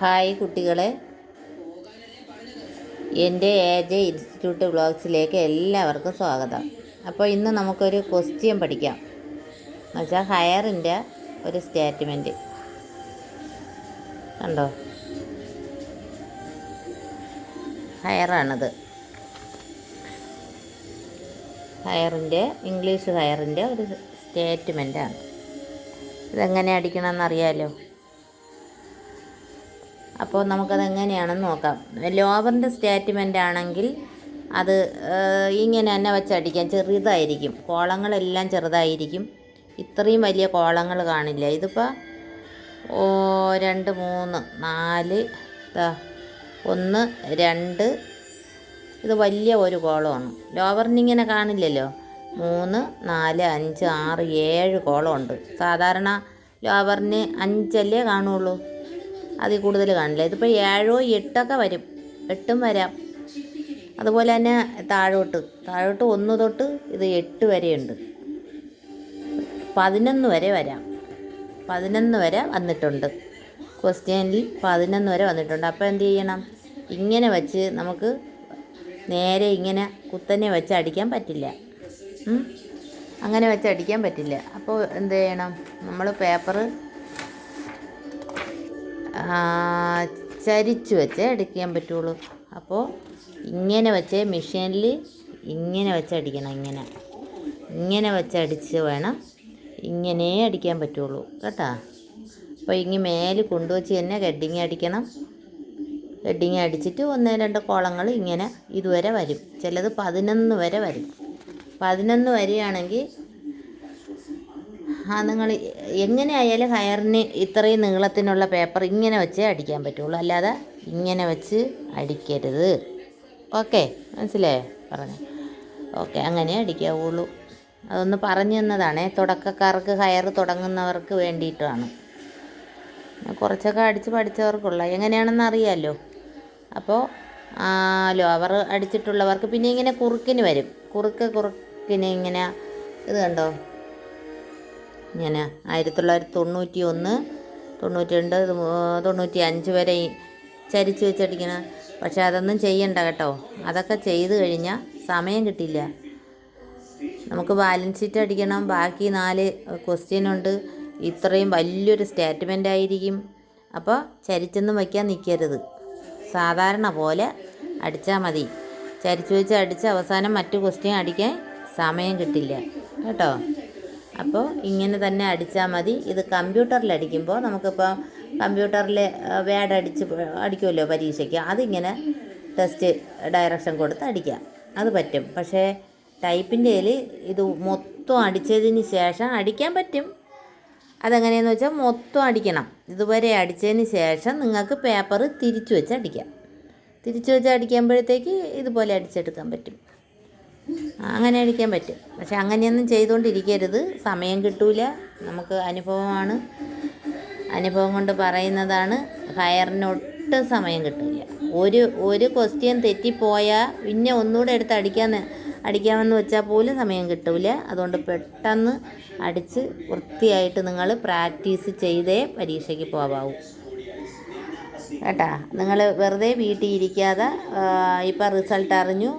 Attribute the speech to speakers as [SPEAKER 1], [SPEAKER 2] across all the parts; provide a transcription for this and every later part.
[SPEAKER 1] Hi കുട്ടികളെ. എന്റെ A J institute വ്ളോഗ്സിലേക്ക് എല്ലാവർക്കും സ്വാഗതം. അപ്പോൾ ഇന്ന് നമുക്കൊരു ക്വസ്റ്റ്യൻ പഠിക്കാം. എന്നുവെച്ചാൽ ഹയറിന്റെ ഒരു സ്റ്റേറ്റ്മെന്റ്. കണ്ടോ? ഹയറാണത്. ഹയറിന്റെ ഇംഗ്ലീഷ് ഹയറിന്റെ ഒരു സ്റ്റേറ്റ്മെന്റാണ്. ഇതെങ്ങനെ അടിക്കണമെന്ന് അറിയാമല്ലോ അപ്പോൾ നമുക്കത് എങ്ങനെയാണെന്ന് നോക്കാം. ലോവറിന്റെ സ്റ്റേറ്റ്മെന്റ് ആണെങ്കിൽ അത് ഇങ്ങനെ തന്നെ വെച്ചടിക്കാം. ചെറുതായിരിക്കും. കോളങ്ങളെല്ലാം ചെറുതായിരിക്കും. ഇത്രയും വലിയ കോളങ്ങൾ കാണില്ല. ഇതിപ്പോൾ ഓ രണ്ട് മൂന്ന് നാല് ഒന്ന് രണ്ട് ഇത് വലിയ ഒരു കോളമാണ്. ലോവറിന് ഇങ്ങനെ കാണില്ലല്ലോ. മൂന്ന് നാല് അഞ്ച് ആറ് ഏഴ് കോളമുണ്ട്. സാധാരണ ലോവറിന് അഞ്ചല്ലേ കാണുള്ളൂ. അതിൽ കൂടുതൽ കാണില്ല. ഇതിപ്പോൾ ഏഴോ എട്ടൊക്കെ വരും. എട്ടും വരാം. അതുപോലെ തന്നെ താഴോട്ട്. താഴോട്ട് ഒന്ന് തൊട്ട് ഇത് എട്ട് വരെയുണ്ട്. പതിനൊന്ന് വരെ വരാം. പതിനൊന്ന് വരെ വന്നിട്ടുണ്ട്. ക്വസ്റ്റ്യനിൽ പതിനൊന്ന് വരെ വന്നിട്ടുണ്ട്. അപ്പോൾ എന്ത് ചെയ്യണം? ഇങ്ങനെ വെച്ച് നമുക്ക് നേരെ ഇങ്ങനെ കുത്തനെ വെച്ച് അടിക്കാൻ പറ്റില്ല. അങ്ങനെ വെച്ച് അടിക്കാൻ പറ്റില്ല. അപ്പോൾ എന്ത് ചെയ്യണം? നമ്മൾ പേപ്പർ ചരിച്ചു വെച്ചേ അടിക്കാൻ പറ്റുള്ളൂ. അപ്പോൾ ഇങ്ങനെ വെച്ച് മെഷീനിൽ ഇങ്ങനെ വെച്ചടിക്കണം ഇങ്ങനെ. ഇങ്ങനെ വെച്ചടിച്ച് വേണം ഇങ്ങനെ അടിക്കാൻ പറ്റുള്ളൂ കേട്ടോ? അപ്പോൾ ഇങ്ങനെ മേലെ കൊണ്ടുവച്ച് തന്നെ ഹെഡിങ് അടിക്കണം. ഹെഡിങ് അടിച്ചിട്ട് ഒന്ന് രണ്ട് കോളങ്ങൾ ഇങ്ങനെ ഇതുവരെ വരും. ചിലത് പതിനൊന്ന് വരെ വരും. പതിനൊന്ന് വരെയാണെങ്കിൽ ആ നിങ്ങൾ എങ്ങനെ ആയാലും ഹയറിന് ഇത്രയും നീളത്തിനുള്ള പേപ്പർ ഇങ്ങനെ വെച്ചേ അടിക്കാൻ പറ്റുള്ളൂ. അല്ലാതെ ഇങ്ങനെ വെച്ച് അടിക്കരുത്. ഓക്കെ മനസ്സിലായോ? പറഞ്ഞു. ഓക്കെ അങ്ങനെ അടിക്കാവുള്ളൂ. അതൊന്ന് പറഞ്ഞു തന്നതാണേ. തുടക്കക്കാർക്ക് ഹയർ തുടങ്ങുന്നവർക്ക് വേണ്ടിയിട്ടാണ്. കുറച്ചൊക്കെ അടിച്ച് പഠിച്ചവർക്കുള്ള. എങ്ങനെയാണെന്ന് അറിയാമല്ലോ അപ്പോൾ ലോവർ അടിച്ചിട്ടുള്ളവർക്ക് പിന്നെ ഇങ്ങനെ കുറുക്കിന് വരും. കുറുക്ക് കുറുക്കിന് ഇങ്ങനെ ഇത് കണ്ടോ? ഇങ്ങനെ ആയിരത്തി തൊള്ളായിരത്തി തൊണ്ണൂറ്റി ഒന്ന് തൊണ്ണൂറ്റി രണ്ട് തൊണ്ണൂറ്റി അഞ്ച് വരെ ചരിച്ച് വെച്ചടിക്കണം പക്ഷെ അതൊന്നും ചെയ്യണ്ട കേട്ടോ. അതൊക്കെ ചെയ്തു കഴിഞ്ഞാൽ സമയം കിട്ടില്ല. നമുക്ക് ബാലൻസ് ഷീറ്റ് അടിക്കണം. ബാക്കി നാല് ക്വസ്റ്റ്യൻ ഉണ്ട്. ഇത്രയും വലിയൊരു സ്റ്റേറ്റ്മെന്റ് ആയിരിക്കും. അപ്പോൾ ചരിച്ചൊന്നും വയ്ക്കാൻ നിൽക്കരുത് സാധാരണ പോലെ അടിച്ചാൽ മതി. ചരിച്ചു വെച്ച് അടിച്ച് അവസാനം മറ്റു ക്വസ്റ്റ്യൻ അടിക്കാൻ സമയം കിട്ടില്ല. കേട്ടോ? അപ്പോൾ ഇങ്ങനെ തന്നെ അടിച്ചാൽ മതി. ഇത് കമ്പ്യൂട്ടറിൽ അടിക്കുമ്പോൾ നമുക്കിപ്പോൾ കമ്പ്യൂട്ടറിൽ വേഡ് അടിച്ച് അടിക്കുമല്ലോ പരീക്ഷയ്ക്ക്. അതിങ്ങനെ ടെസ്റ്റ് ഡയറക്ഷൻ കൊടുത്ത് അടിക്കാം. അത് പറ്റും. പക്ഷേ ടൈപ്പിന്റെ ഇത് മൊത്തം അടിച്ചതിന് ശേഷം അടിക്കാൻ പറ്റും. അതെങ്ങനെയെന്ന് വെച്ചാൽ മൊത്തം അടിക്കണം. ഇതുവരെ അടിച്ചതിന് ശേഷം നിങ്ങൾക്ക് പേപ്പർ തിരിച്ചു വെച്ച് അടിക്കാം. തിരിച്ചു വെച്ച് അടിക്കുമ്പോഴത്തേക്ക് ഇതുപോലെ അടിച്ചെടുക്കാൻ പറ്റും. അങ്ങനെ അടിക്കാൻ പറ്റും. പക്ഷെ അങ്ങനെയൊന്നും ചെയ്തുകൊണ്ടിരിക്കരുത്. സമയം കിട്ടൂല. നമുക്ക് അനുഭവമാണ്. അനുഭവം കൊണ്ട് പറയുന്നതാണ് ഒട്ടും സമയം കിട്ടില്ല ഒരു ഒരു ക്വസ്റ്റ്യൻ തെറ്റിപ്പോയാൽ പിന്നെ ഒന്നുകൂടെ എടുത്ത് അടിക്കാൻ അടിക്കാമെന്ന് വെച്ചാൽ പോലും സമയം കിട്ടില്ല അതുകൊണ്ട് പെട്ടെന്ന് അടിച്ച് വൃത്തിയായിട്ട് നിങ്ങൾ പ്രാക്ടീസ് ചെയ്തേ പരീക്ഷയ്ക്ക് പോവാവൂ. കേട്ടാ? നിങ്ങൾ വെറുതെ വീട്ടിൽ ഇരിക്കാതെ ഇപ്പം റിസൾട്ട് അറിഞ്ഞു.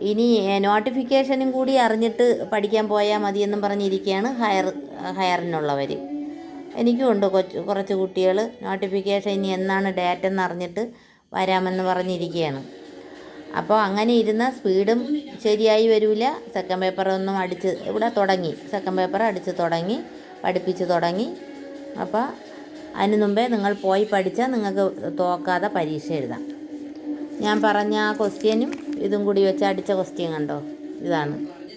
[SPEAKER 1] ഇനി നോട്ടിഫിക്കേഷനും കൂടി അറിഞ്ഞിട്ട് പഠിക്കാൻ പോയാൽ മതിയെന്നും പറഞ്ഞിരിക്കുകയാണ് ഹയർ ഹയറിനുള്ളവർ എനിക്കും ഉണ്ട് കൊച്ച് കുറച്ച് കുട്ടികൾ നോട്ടിഫിക്കേഷൻ ഇനി എന്നാണ് ഡേറ്റ് എന്ന് അറിഞ്ഞിട്ട് വരാമെന്ന് പറഞ്ഞിരിക്കുകയാണ് അപ്പോൾ അങ്ങനെ ഇരുന്ന സ്പീഡും ശരിയായി വരില്ല സെക്കൻഡ് പേപ്പറൊന്നും അടിച്ച് ഇവിടെ തുടങ്ങി. സെക്കൻഡ് പേപ്പർ അടിച്ച് തുടങ്ങി പഠിപ്പിച്ച് തുടങ്ങി. അപ്പോൾ അതിന് മുമ്പേ നിങ്ങൾ പോയി പഠിച്ചാൽ നിങ്ങൾക്ക് തോക്കാതെ പരീക്ഷ എഴുതാം. ഞാൻ പറഞ്ഞ ആ ക്വസ്റ്റ്യനും ഇതും കൂടി വെച്ച് അടിച്ച ക്വസ്റ്റ്യൻ കണ്ടോ? ഇതാണ്.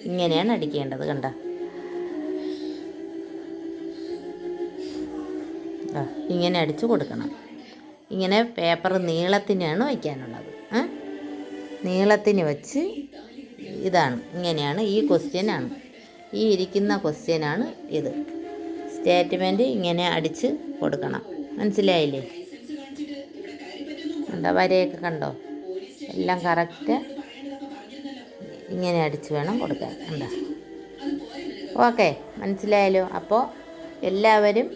[SPEAKER 1] ഇങ്ങനെയാണ് അടിക്കേണ്ടത് കണ്ട. ഇങ്ങനെ അടിച്ചു കൊടുക്കണം. ഇങ്ങനെ പേപ്പർ നീളത്തിനാണ് വയ്ക്കാനുള്ളത്? നീളത്തിന് വെച്ച് ഇതാണ്. ഇങ്ങനെയാണ് ഈ ക്വസ്റ്റ്യനാണ് ഈ ഇരിക്കുന്ന ക്വസ്റ്റ്യനാണ് ഇത്. സ്റ്റേറ്റ്മെന്റ് ഇങ്ങനെ അടിച്ച് കൊടുക്കണം. മനസ്സിലായില്ലേ? കണ്ടോ? വരയൊക്കെ കണ്ടോ? എല്ലാം കറക്റ്റ്. ഇങ്ങനെ അടിച്ച് വേണം കൊടുക്കാൻ. കണ്ടോ? ഓക്കെ മനസ്സിലായല്ലോ? അപ്പോൾ എല്ലാവരും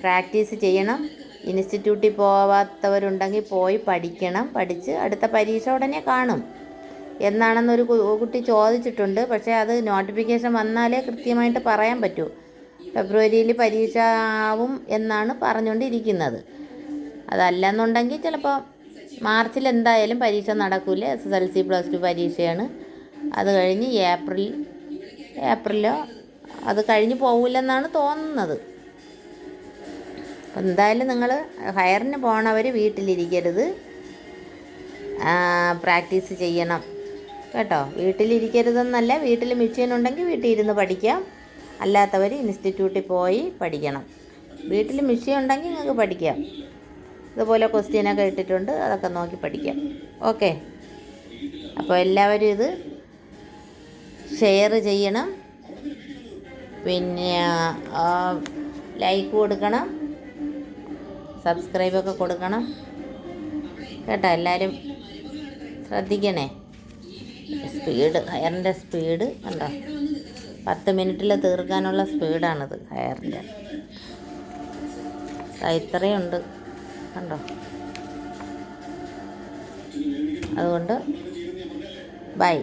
[SPEAKER 1] പ്രാക്ടീസ് ചെയ്യണം. ഇൻസ്റ്റിറ്റ്യൂട്ടിൽ പോവാത്തവരുണ്ടെങ്കിൽ പോയി പഠിക്കണം. പഠിച്ച് അടുത്ത പരീക്ഷ ഉടനെ കാണും. എന്നാണെന്നൊരു കുട്ടി ചോദിച്ചിട്ടുണ്ട്. പക്ഷേ അത് നോട്ടിഫിക്കേഷൻ വന്നാലേ കൃത്യമായിട്ട് പറയാൻ പറ്റൂ. ഫെബ്രുവരിയിൽ പരീക്ഷ ആവും എന്നാണ് പറഞ്ഞുകൊണ്ടിരിക്കുന്നത്. അതല്ലെന്നുണ്ടെങ്കിൽ ചിലപ്പോൾ മാർച്ചിൽ എന്തായാലും പരീക്ഷ നടക്കില്ല S S L C plus two പരീക്ഷയാണ്. അത് കഴിഞ്ഞ് ഏപ്രിൽ ഏപ്രിലോ അത് കഴിഞ്ഞ് പോകില്ലെന്നാണ് തോന്നുന്നത്. അപ്പം എന്തായാലും നിങ്ങൾ ഹയറിന് പോണവർ വീട്ടിലിരിക്കരുത്. പ്രാക്ടീസ് ചെയ്യണം. കേട്ടോ? വീട്ടിലിരിക്കരുതെന്നല്ല വീട്ടിൽ മിഷീൻ ഉണ്ടെങ്കിൽ വീട്ടിൽ ഇരുന്ന് പഠിക്കാം. അല്ലാത്തവർ ഇൻസ്റ്റിറ്റ്യൂട്ടിൽ പോയി പഠിക്കണം. വീട്ടിൽ മെഷീൻ ഉണ്ടെങ്കിൽ നിങ്ങൾക്ക് പഠിക്കാം. ഇതുപോലെ ക്വസ്റ്റ്യനൊക്കെ ഇട്ടിട്ടുണ്ട്. അതൊക്കെ നോക്കി പഠിക്കാം. ഓക്കെ അപ്പോൾ എല്ലാവരും ഇത് ഷെയർ ചെയ്യണം. പിന്നെ ലൈക്ക് കൊടുക്കണം. സബ്സ്ക്രൈബൊക്കെ കൊടുക്കണം. കേട്ടോ എല്ലാവരും ശ്രദ്ധിക്കണേ. സ്പീഡ് ഹയറിന്റെ സ്പീഡ് കണ്ടോ? പത്ത് മിനിറ്റിൽ തീർക്കാനുള്ള സ്പീഡാണിത് ഹയറിന്റെ ഇത്രയുണ്ട്. കണ്ടോ? അതുകൊണ്ട് ബൈ